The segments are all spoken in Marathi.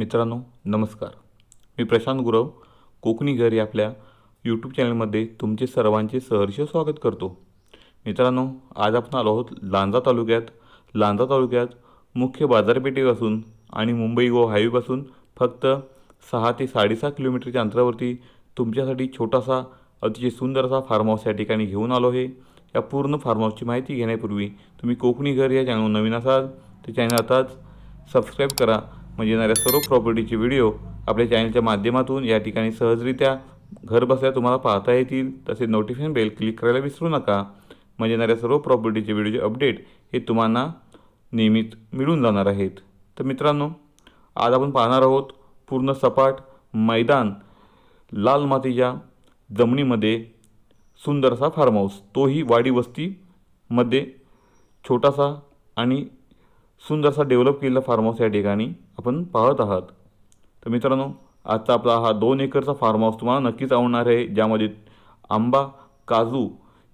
मित्रांनो नमस्कार. मी प्रशांत गुरव कोकणी घर या आपल्या यूट्यूब चॅनलमध्ये तुमचे सर्वांचे सहर्ष स्वागत करतो. मित्रांनो आज आपण आलो आहोत लांजा तालुक्यात. लांजा तालुक्यात मुख्य बाजारपेठेपासून आणि मुंबई गोवा हायवेपासून फक्त सहा ते साडेसहा किलोमीटरच्या अंतरावरती तुमच्यासाठी छोटासा अतिशय सुंदर असा फार्म हाऊस या ठिकाणी घेऊन आलो आहे. या पूर्ण फार्म हाऊसची माहिती घेण्यापूर्वी तुम्ही कोकणी घर या चॅनल नवीन असाल तर चॅनल आताच सबस्क्राईब करा. म्हणजे येणाऱ्या सर्व प्रॉपर्टीचे व्हिडिओ आपल्या चॅनलच्या माध्यमातून या ठिकाणी सहजरित्या घर बसल्या तुम्हाला पाहता येतील. तसेच नोटिफिकेशन बेल क्लिक करायला विसरू नका. म्हणजे येणाऱ्या सर्व प्रॉपर्टीचे व्हिडिओचे अपडेट हे तुम्हाला नियमित मिळून जाणार आहेत. तर मित्रांनो आज आपण पाहणार आहोत पूर्ण सपाट मैदान लाल मातीच्या जमिनीमध्ये सुंदरसा फार्म हाऊस तोही वाडी वस्तीमध्ये छोटासा आणि सुंदरसा डेव्हलप केलेला फार्म हाऊस या ठिकाणी आपण पाहत आहात. तर मित्रांनो आजचा आपला हा दोन एकरचा फार्म हाऊस तुम्हाला नक्कीच आवडणार आहे ज्यामध्ये आंबा काजू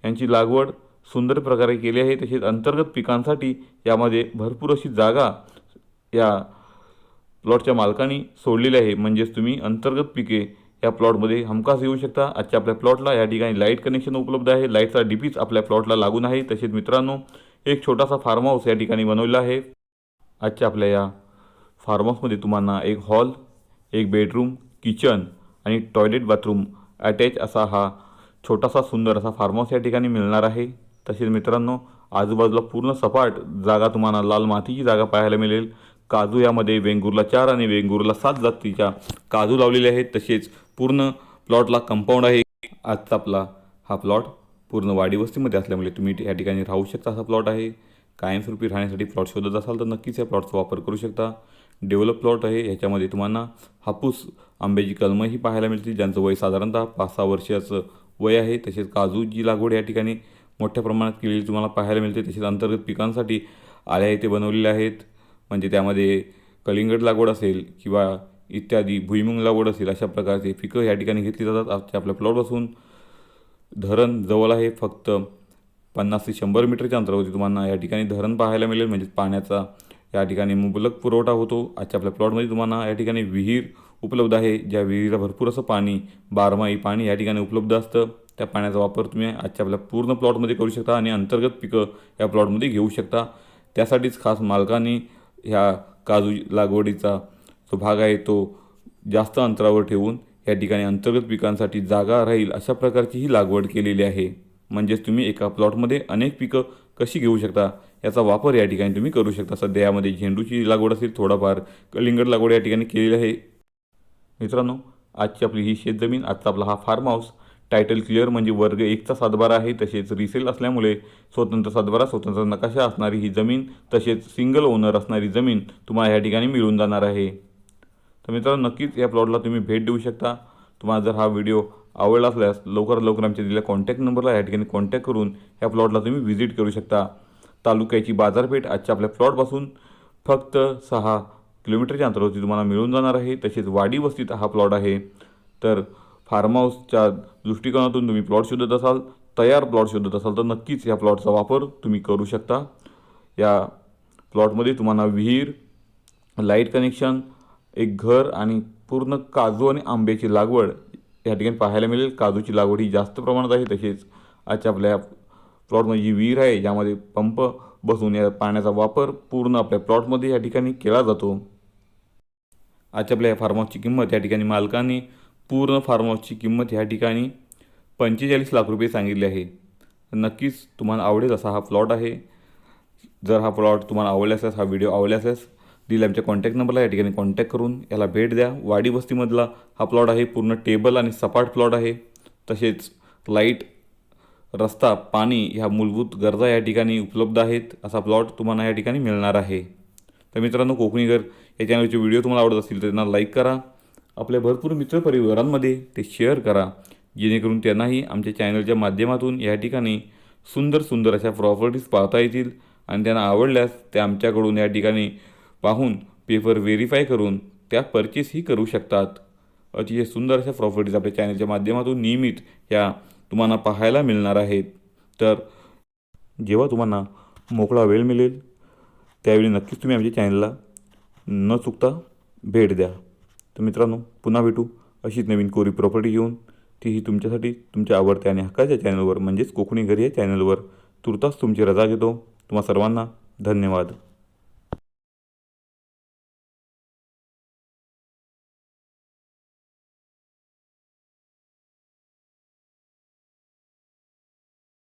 यांची लागवड सुंदर प्रकारे केली आहे. तसेच अंतर्गत पिकांसाठी यामध्ये भरपूर अशी जागा या प्लॉटच्या मालकांनी सोडलेली आहे. म्हणजेच तुम्ही अंतर्गत पिके या प्लॉटमध्ये हमखास येऊ शकता. आजच्या आपल्या प्लॉटला या ठिकाणी लाइट कनेक्शन उपलब्ध आहे. लाईटचा डीपीच आपल्या प्लॉटला लागून आहे. तसेच मित्रांनो एक छोटासा फार्म हाऊस या ठिकाणी बनवलेला आहे. आजच्या आपल्या या फार्म हाऊसमध्ये तुम्हाला एक हॉल एक बेडरूम किचन आणि टॉयलेट बाथरूम अटॅच असा हा छोटासा सुंदर असा फार्म हाऊस या ठिकाणी मिळणार आहे. तसेच मित्रांनो आजूबाजूला पूर्ण सपाट जागा तुम्हाला लाल मातीची जागा पाहायला मिळेल. काजू यामध्ये वेंगुर्ला चार आणि वेंगुर्ला सात जातीच्या काजू लावलेले आहेत. तसेच पूर्ण प्लॉटला कंपाऊंड आहे. आजचा आपला हा प्लॉट पूर्ण वाडी वस्तीमध्ये असल्यामुळे तुम्ही या ठिकाणी राहू शकता असा प्लॉट आहे. कायमस्वरूपी राहण्यासाठी प्लॉट शोधत असाल तर नक्कीच या प्लॉटचा वापर करू शकता. डेव्हलप प्लॉट आहे. ह्याच्यामध्ये तुम्हाला हापूस आंब्याची कलमंही पाहायला मिळतील ज्यांचं वय साधारणतः पाच सहा वर्षाचं वय आहे. तसेच काजूची लागवड या ठिकाणी मोठ्या प्रमाणात केलेली तुम्हाला पाहायला मिळते. तसेच अंतर्गत पिकांसाठी आल्या इथे बनवलेल्या आहेत. म्हणजे त्यामध्ये कलिंगड लागवड असेल किंवा इत्यादी भुईमुंग लागवड असेल अशा प्रकारचे पिकं या ठिकाणी घेतली जातात. आजच्या आपल्या प्लॉटपासून धरण जवळ आहे फक्त पन्नास ते शंभर मीटरच्या अंतरावरती. तुम्हाला या ठिकाणी धरण पाहायला मिळेल. म्हणजे पाण्याचा या ठिकाणी मुबलक पुरवठा होतो. आजच्या आपल्या प्लॉटमध्ये तुम्हाला या ठिकाणी विहीर उपलब्ध आहे. ज्या विहिरीला भरपूर असं पाणी बारमाही पाणी या ठिकाणी उपलब्ध असतं. त्या पाण्याचा वापर तुम्ही आजच्या आपल्या पूर्ण प्लॉटमध्ये करू शकता आणि अंतर्गत पिकं या प्लॉटमध्ये घेऊ शकता. त्यासाठीच खास मालकाने ह्या काजू लागवडीचा जो भाग आहे तो जास्त अंतरावर ठेवून या ठिकाणी अंतर्गत पिकांसाठी जागा राहील अशा प्रकारची ही लागवड केलेली आहे. म्हणजेच तुम्ही एका प्लॉटमध्ये अनेक पिकं कशी घेऊ शकता? याचा वापर या ठिकाणी तुम्ही करू शकता. सध्या यामध्ये झेंडूची लागवड असेल थोडाफार. कलिंगड लागवड या ठिकाणी केलेली आहे. मित्रांनो आजची आपली ही शेतजमीन आजचा आपला हा फार्म हाऊस टायटल क्लिअर म्हणजे वर्ग एकचा सातबारा आहे. तसेच रिसेल असल्यामुळे स्वतंत्र सातबारा स्वतंत्र नकाशा असणारी ही जमीन तसेच सिंगल ओनर असणारी जमीन तुम्हाला या ठिकाणी मिळून जाणार आहे. तर मित्रांनो नक्कीच या प्लॉटला तुम्ही भेट देऊ शकता. तुम्हाला जर हा व्हिडिओ आवडला असल्यास लवकरात लवकर आमच्या दिलेल्या कॉन्टॅक्ट नंबरला या ठिकाणी कॉन्टॅक्ट करून या प्लॉटला तुम्ही व्हिजिट करू शकता. तालुक्याची बाजारपेठ आजच्या आपल्या प्लॉटपासून फक्त सहा किलोमीटरच्या अंतरावरती तुम्हाला मिळून जाणार आहे. तसेच वाडी वस्तीत हा प्लॉट आहे. तर फार्म हाऊसच्या दृष्टिकोनातून तुम्ही प्लॉट शोधत असाल तयार प्लॉट शोधत असाल तर नक्कीच या प्लॉटचा वापर तुम्ही करू शकता. या प्लॉटमध्ये तुम्हाला विहीर लाइट कनेक्शन एक घर आणि पूर्ण काजू आणि आंब्याची लागवड या ठिकाणी पाहायला मिळेल. काजूची लागवड ही जास्त प्रमाणात आहे तसेच आजच्या आपल्या प्लॉटमध्ये जी विहीर आहे ज्यामध्ये पंप बसून या पाण्याचा वापर पूर्ण आपल्या प्लॉटमध्ये या ठिकाणी केला जातो. आजच्या आपल्या या फार्महाऊसची किंमत या ठिकाणी मालकाने पूर्ण फार्महाऊसची किंमत ह्या ठिकाणी पंचेचाळीस लाख रुपये सांगितली आहे. नक्कीच तुम्हाला आवडेल असा हा प्लॉट आहे. जर हा प्लॉट तुम्हाला आवडला असल्यास हा व्हिडिओ आवडला असल्यास दिले आमच्या कॉन्टॅक्ट नंबरला या ठिकाणी कॉन्टॅक्ट करून याला भेट द्या. वाडी वस्तीमधला हा प्लॉट आहे पूर्ण टेबल आणि सपाट प्लॉट आहे. तसेच लाइट रस्ता पाणी ह्या मूलभूत गरजा या ठिकाणी उपलब्ध आहेत. असा प्लॉट तुम्हाला या ठिकाणी मिळणार आहे. तर मित्रांनो कोकणी घर या चॅनलचे व्हिडिओ तुम्हाला आवडत असतील तर त्यांना लाईक करा. आपल्या भरपूर मित्रपरिवारांमध्ये ते शेअर करा. जेणेकरून त्यांनाही आमच्या चॅनलच्या माध्यमातून या ठिकाणी सुंदर सुंदर अशा प्रॉपर्टीज पाहता येतील. आणि त्यांना आवडल्यास त्या आमच्याकडून या ठिकाणी पाहून पेपर व्हेरीफाय करून त्या परचेसही करू शकतात. अतिशय सुंदर अशा प्रॉपर्टीज आपल्या चॅनलच्या माध्यमातून नियमित या तुम्हाला पाहायला मिळणार आहेत. तर जेव्हा तुम्हाला मोकळा वेळ मिळेल त्यावेळी नक्कीच तुम्ही आमच्या चॅनलला न चुकता भेट द्या. तर मित्रांनो पुन्हा भेटू अशीच नवीन कोरी प्रॉपर्टी घेऊन. तीही तुमच्यासाठी तुमच्या आवडत्या आणि हक्काच्या चॅनलवर म्हणजेच कोकणी घरी या चॅनलवर तुर्तास तुमची रजा घेतो. तुम्हा सर्वांना धन्यवाद.